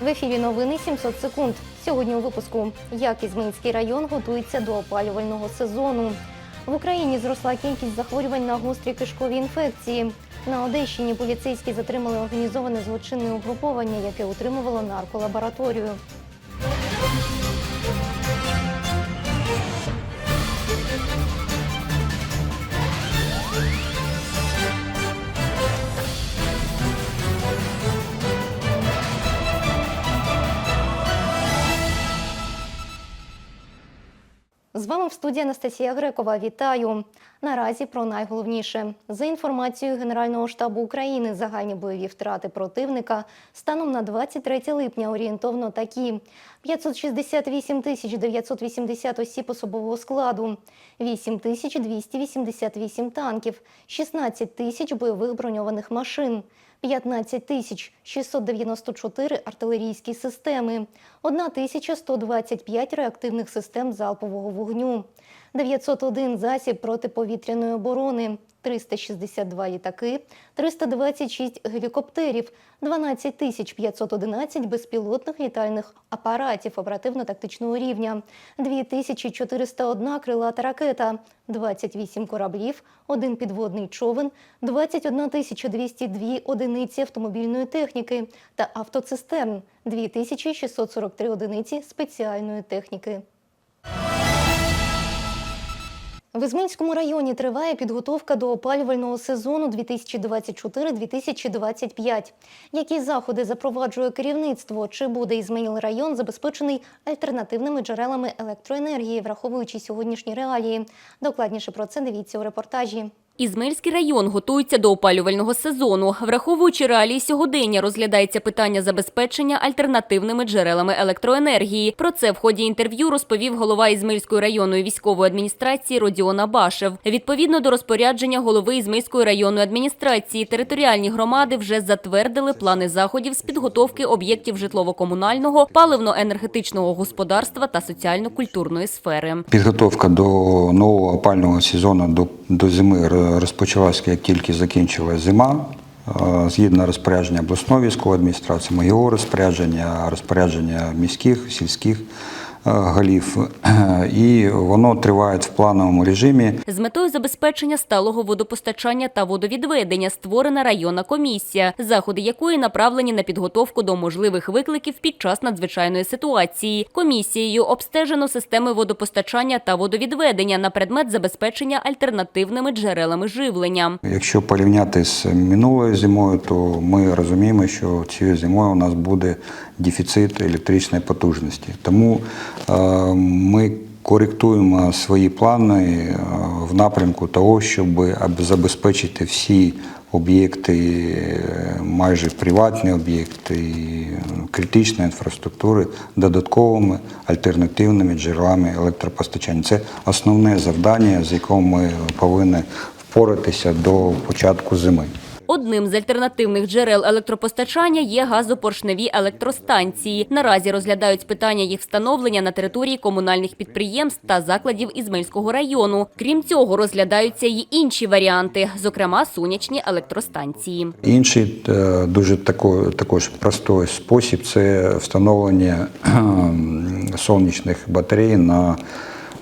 В ефірі новини 700 секунд. Сьогодні у випуску як Ізмаїльський район готується до опалювального сезону. В Україні зросла кількість захворювань на гострі кишкові інфекції. На Одещині поліцейські затримали організоване злочинне угруповання, яке утримувало нарколабораторію. З вами в студії Анастасія Грекова. Вітаю. Наразі про найголовніше. За інформацією Генерального штабу України, загальні бойові втрати противника станом на 23 липня орієнтовно такі: 568 тисяч 980 осіб особового складу, 8 тисяч 288 танків, 16 тисяч бойових броньованих машин. 15 тисяч 694 артилерійські системи, 1125 реактивних систем залпового вогню, 901 засіб протиповітряної оборони, 362 літаки, 326 гелікоптерів, 12 тисяч 511 безпілотних літальних апаратів оперативно-тактичного рівня, 2401 крилата ракета, 28 кораблів, один підводний човен, 21 202 одиниці автомобільної техніки та автоцистерн, 2643 одиниці спеціальної техніки. В Ізмінському районі триває підготовка до опалювального сезону 2024-2025. Які заходи запроваджує керівництво? Чи буде Ізмаїл район забезпечений альтернативними джерелами електроенергії, враховуючи сьогоднішні реалії? Докладніше про це дивіться у репортажі. Ізмельський район готується до опалювального сезону. Враховуючи реалії сьогодення, розглядається питання забезпечення альтернативними джерелами електроенергії. Про це в ході інтерв'ю розповів голова Ізмельської районної військової адміністрації Родіон Абашев. Відповідно до розпорядження голови Ізмельської районної адміністрації, територіальні громади вже затвердили плани заходів з підготовки об'єктів житлово-комунального, паливно-енергетичного господарства та соціально-культурної сфери. Підготовка до нового опального сезону до, до зими розпочалася, як тільки закінчилася зима. Е, Згідно розпорядження обласної військової адміністрації, моєго розпорядження, розпорядження міських, сільських е, голів. І воно триває в плановому режимі. З метою забезпечення сталого водопостачання та водовідведення створена районна комісія, заходи якої направлені на підготовку до можливих викликів під час надзвичайної ситуації. Комісією обстежено системи водопостачання та водовідведення на предмет забезпечення альтернативними джерелами живлення. Якщо порівняти з минулою зимою, то ми розуміємо, що цією зимою у нас буде дефіцит електричної потужності. Тому ми коректуємо свої плани е, в напрямку того, щоб аб- забезпечити всі об'єкти, е, майже приватні об'єкти, е, критичної інфраструктури додатковими альтернативними джерелами електропостачання. Це основне завдання, з яким ми повинні впоратися до початку зими. Одним з альтернативних джерел електропостачання є газопоршневі електростанції. Наразі розглядають питання їх встановлення на території комунальних підприємств та закладів Ізмельського району. Крім цього, розглядаються й інші варіанти, зокрема сонячні електростанції. Інший е, дуже тако- також простий спосіб це встановлення сонячних батарей на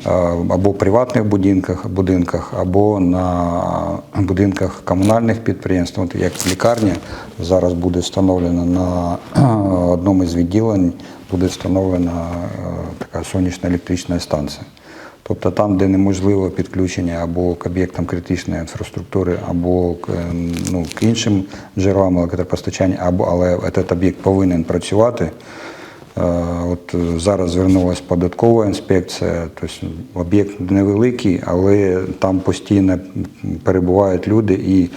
або приватних будинках, будинках, або на будинках комунальних підприємств. От як лікарня зараз буде встановлена на одному з відділень, буде встановлена е, така сонячна електрична станція. Тобто там, де неможливо підключення або к об'єктам критичної інфраструктури, або к, е, ну, к іншим джерелам електропостачання, або але цей об'єкт повинен працювати. От е, зараз звернулася податкова інспекція, тобто об'єкт невеликий, але там постійно перебувають люди і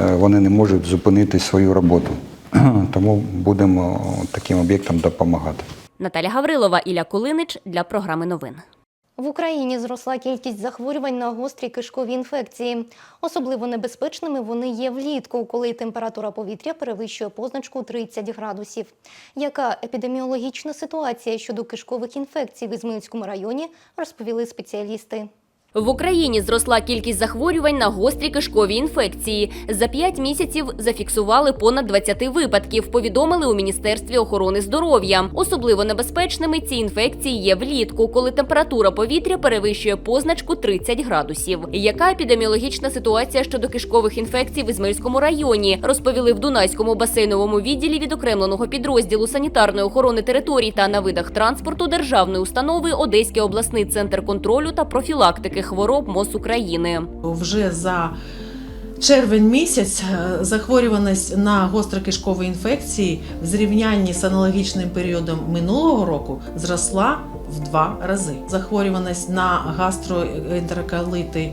е, вони не можуть зупинити свою роботу. Тому будемо таким об'єктам допомагати. Наталя Гаврилова, Ілля Кулинич для програми новин. В Україні зросла кількість захворювань на гострі кишкові інфекції. Особливо небезпечними вони є влітку, коли температура повітря перевищує позначку 30 градусів. Яка епідеміологічна ситуація щодо кишкових інфекцій в Ізмаїльському районі, розповіли спеціалісти. В Україні зросла кількість захворювань на гострі кишкові інфекції. За 5 місяців зафіксували понад 20 випадків. Повідомили у міністерстві охорони здоров'я. Особливо небезпечними ці інфекції є влітку, коли температура повітря перевищує позначку 30 градусів. Яка епідеміологічна ситуація щодо кишкових інфекцій в Ізмаїльському районі? Розповіли в Дунайському басейновому відділі відокремленого підрозділу санітарної охорони територій та на видах транспорту державної установи Одеський обласний центр контролю та профілактики хвороб МОЗ України. вже за червень місяць е, захворюваність на гострокишкові інфекції в зрівнянні з аналогічним періодом минулого року зросла в два рази. Захворюваність на гастроентероколити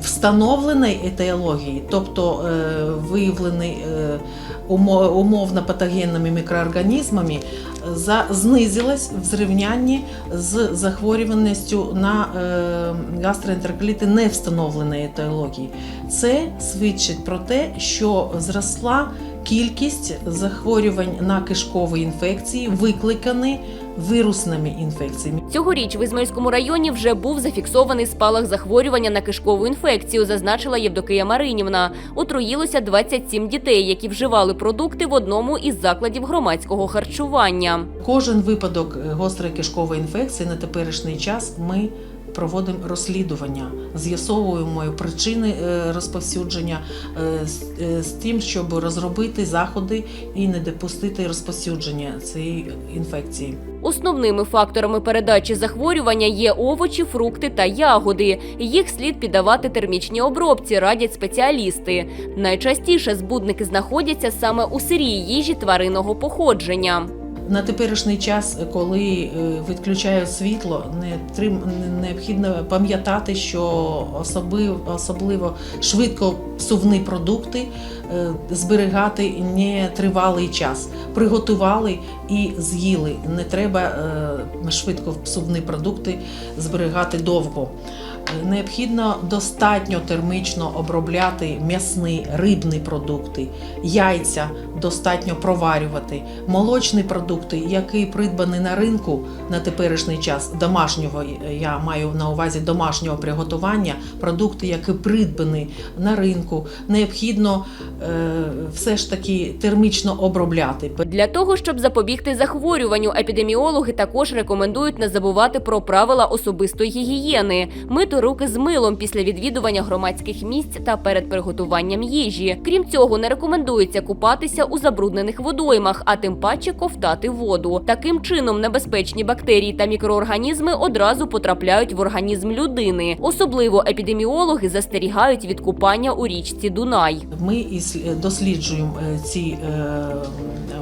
встановленої етіології, тобто е, виявлений е, умовно патогенними мікроорганізмами, за, знизилась в зрівнянні з захворюваністю на е, гастроентероколіти не встановленої етіології. Це свідчить про те, що зросла кількість захворювань на кишкові інфекції, викликані вірусними інфекціями. Цьогоріч в Ізмаїльському районі вже був зафіксований спалах захворювання на кишкову інфекцію, зазначила Євдокия Маринівна. Отруїлося 27 дітей, які вживали продукти в одному із закладів громадського харчування. Кожен випадок е, гострої кишкової інфекції на теперішній час ми проводимо розслідування, з'ясовуємо причини е, розповсюдження е, е, з тим, щоб розробити заходи і не допустити розповсюдження цієї інфекції. Основними факторами передачі захворювання є овочі, фрукти та ягоди. Їх слід піддавати термічній обробці, радять спеціалісти. Найчастіше збудники знаходяться саме у сирій їжі тваринного походження. На теперішній час, коли е, відключають світло, не трим- необхідно пам'ятати, що особливо, особливо швидко псувні продукти е, зберігати не тривалий час. Приготували і з'їли. Не треба е, швидко псувні продукти зберігати довго. Необхідно достатньо термічно обробляти м'ясні, рибні продукти, яйця достатньо проварювати, молочні продукти, які придбані на ринку на теперішній час домашнього, я маю на увазі домашнього приготування, продукти, які придбані на ринку, необхідно е, все ж таки термічно обробляти. Для того, щоб запобігти захворюванню, епідеміологи також рекомендують не забувати про правила особистої гігієни, мити руки з милом після відвідування громадських місць та перед приготуванням їжі. Крім цього, не рекомендується купатися у забруднених водоймах, а тим паче ковтати воду. Таким чином, небезпечні бактерії та мікроорганізми одразу потрапляють в організм людини. Особливо епідеміологи застерігають від купання у річці Дунай. Ми іс- досліджуємо е, ці е,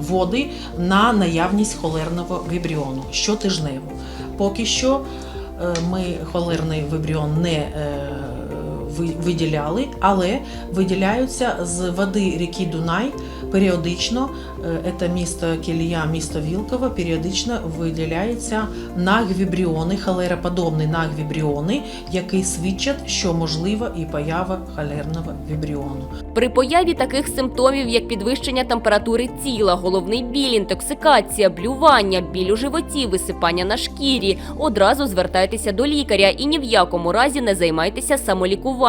води на наявність холерного вібріону щотижнево. Поки що е, ми холерний вибріон не е, виділяли, але виділяються з води ріки Дунай періодично. е, Це місто Кілія, місто Вілково, періодично виділяються нагвібріони, холероподобні нагвібріони, які свідчать, що можлива і поява холерного вібріону. При появі таких симптомів, як підвищення температури тіла, головний біль, інтоксикація, блювання, біль у животі, висипання на шкірі, одразу звертайтеся до лікаря і ні в якому разі не займайтеся самолікуванням.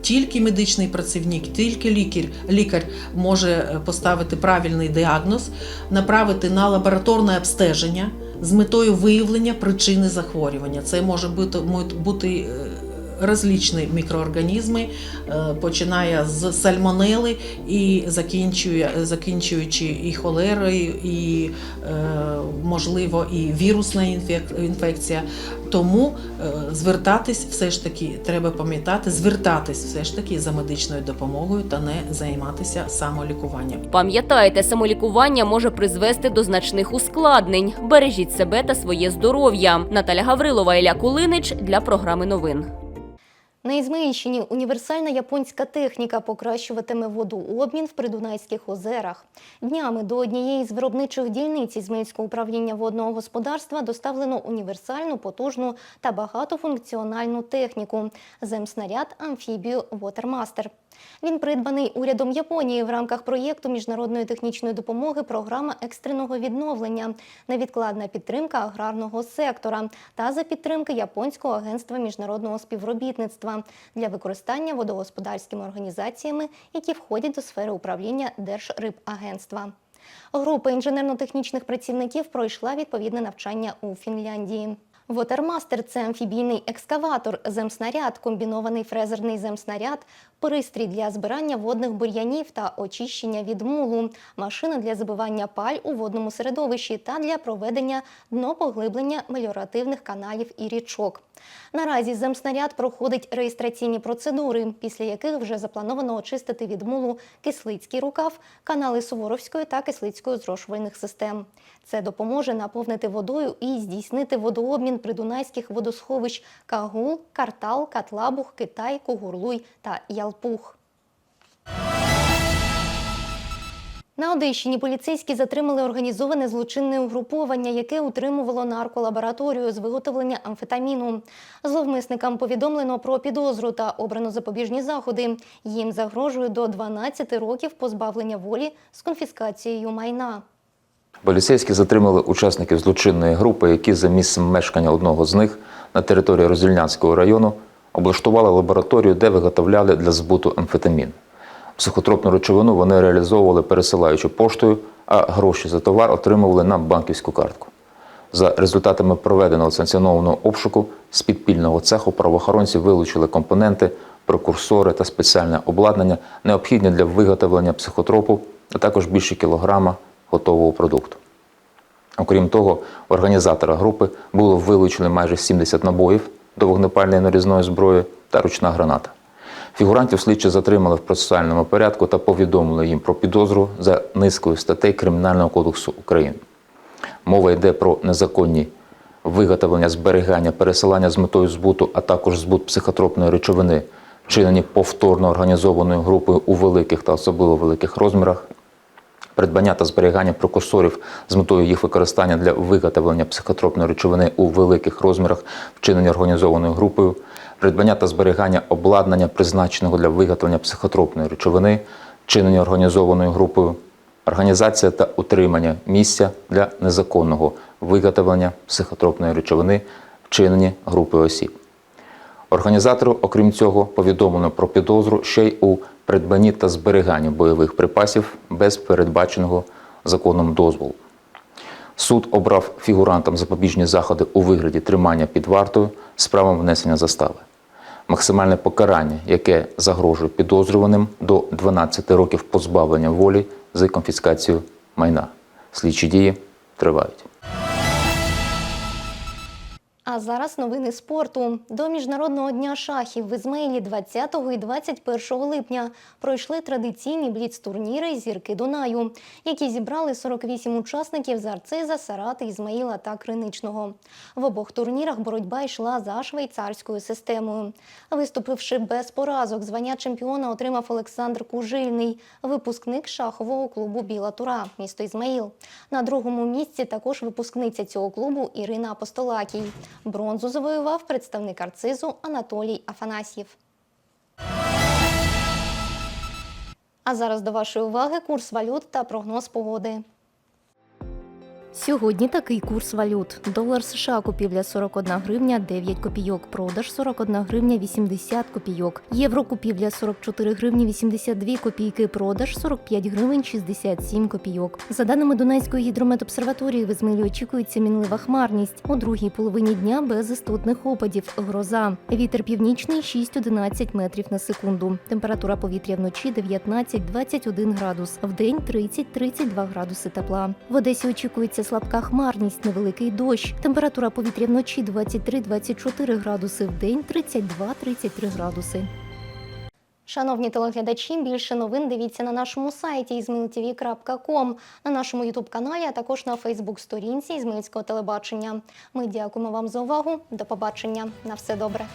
Тільки медичний працівник, тільки лікар, лікар може е, поставити правильний діагноз, направити на лабораторне обстеження з метою виявлення причини захворювання. Це може бути, бути розлічні мікроорганізми, е, починає з сальмонели і закінчує, закінчуючи і холерою, і е, можливо і вірусна інфекція. Тому е, звертатись все ж таки треба пам'ятати, звертатись все ж таки за медичною допомогою та не займатися самолікуванням. Пам'ятайте, самолікування може призвести до значних ускладнень. Бережіть себе та своє здоров'я. Наталя Гаврилова, Ілля Кулинич для програми новин. На Ізмаїльщині універсальна японська техніка покращуватиме водообмін в придунайських озерах. Днями до однієї з виробничих дільниць Ізмаїльського управління водного господарства доставлено універсальну, потужну та багатофункціональну техніку – земснаряд амфібію «Вотермастер». Він придбаний урядом Японії в рамках проєкту міжнародної технічної допомоги програма екстреного відновлення, невідкладна підтримка аграрного сектора та за підтримки Японського агентства міжнародного співробітництва для використання водогосподарськими організаціями, які входять до сфери управління Держрибагентства. Група інженерно-технічних працівників пройшла відповідне навчання у Фінляндії. Вотермастер це амфібійний екскаватор, земснаряд, комбінований фрезерний земснаряд, пристрій для збирання водних бур'янів та очищення від мулу, машина для забивання паль у водному середовищі та для проведення днопоглиблення меліоративних каналів і річок. Наразі земснаряд проходить реєстраційні процедури, після яких вже заплановано очистити від мулу кислицький рукав, канали Суворовської та Кислицької зрошувальних систем. Це допоможе наповнити водою і здійснити водообмін придунайських водосховищ Кагул, Картал, Катлабух, Китай, Кугурлуй та Ялпух. На Одещині поліцейські затримали організоване злочинне угруповання, яке утримувало нарколабораторію з виготовлення амфетаміну. Зловмисникам повідомлено про підозру та обрано запобіжні заходи. Їм загрожує до 12 років позбавлення волі з конфіскацією майна. Поліцейські затримали учасників злочинної групи, які за місцем мешкання одного з них на території Розільнянського району облаштували лабораторію, де виготовляли для збуту амфетамін. Психотропну речовину вони реалізовували пересилаючи поштою, а гроші за товар отримували на банківську картку. За результатами проведеного санкціонованого обшуку з підпільного цеху правоохоронці вилучили компоненти, прекурсори та спеціальне обладнання, необхідні для виготовлення психотропу, а також більше кілограма готового продукту. Окрім того, організатора групи було вилучено майже 70 набоїв до вогнепальної нарізної зброї та ручна граната. Фігурантів слідчі затримали в процесуальному порядку та повідомили їм про підозру за низкою статей Кримінального кодексу України. Мова йде про незаконні виготовлення, зберігання, пересилання з метою збуту, а також збут психотропної речовини, вчинені повторно організованою групою у великих та особливо великих розмірах, придбання та зберігання прекурсорів з метою їх використання для виготовлення психотропної речовини у великих розмірах, вчинені організованою групою, придбання та зберігання обладнання, призначеного для виготовлення психотропної речовини, вчинені організованою групою, організація та утримання місця для незаконного виготовлення психотропної речовини, вчинені групою осіб. Організатору, окрім цього, повідомлено про підозру ще й у придбанні та зберіганні бойових припасів без передбаченого законом дозволу. Суд обрав фігурантам запобіжні заходи у вигляді тримання під вартою з правом внесення застави. Максимальне покарання, яке загрожує підозрюваним до 12 років позбавлення волі за конфіскацію майна. Слідчі дії тривають. А зараз новини спорту. До Міжнародного дня шахів в Ізмаїлі 20 і 21 липня пройшли традиційні бліц-турніри зірки Дунаю, які зібрали 48 учасників з Арциза, Сарати, Ізмаїла та Криничного. В обох турнірах боротьба йшла за швейцарською системою. Виступивши без поразок, звання чемпіона отримав Олександр Кужильний, випускник шахового клубу Біла Тура, місто Ізмаїл. На другому місці також випускниця цього клубу Ірина Апостолакій. Бронзу завоював представник арцизу Анатолій Афанасьєв. А зараз до вашої уваги курс валют та прогноз погоди. Сьогодні такий курс валют. Долар США купівля 41 гривня 9 копійок, продаж 41 гривня 80 копійок. Євро купівля 44 гривні 82 копійки, продаж 45 гривень 67 копійок. За даними Дунайської гідрометобсерваторії, в Ізмилі очікується мінлива хмарність. У другій половині дня без істотних опадів. Гроза. Вітер північний 6-11 метрів на секунду. Температура повітря вночі 19-21 градус. Вдень 30-32 градуси тепла. В Одесі очікується слабка хмарність, невеликий дощ. Температура повітря вночі 23-24 градуси, вдень 32-33 градуси. Шановні телеглядачі, більше новин дивіться на нашому сайті izmailtv.com, на нашому ютуб-каналі, а також на Фейсбук-сторінці Ізмаїльського телебачення. Ми дякуємо вам за увагу. До побачення. На все добре.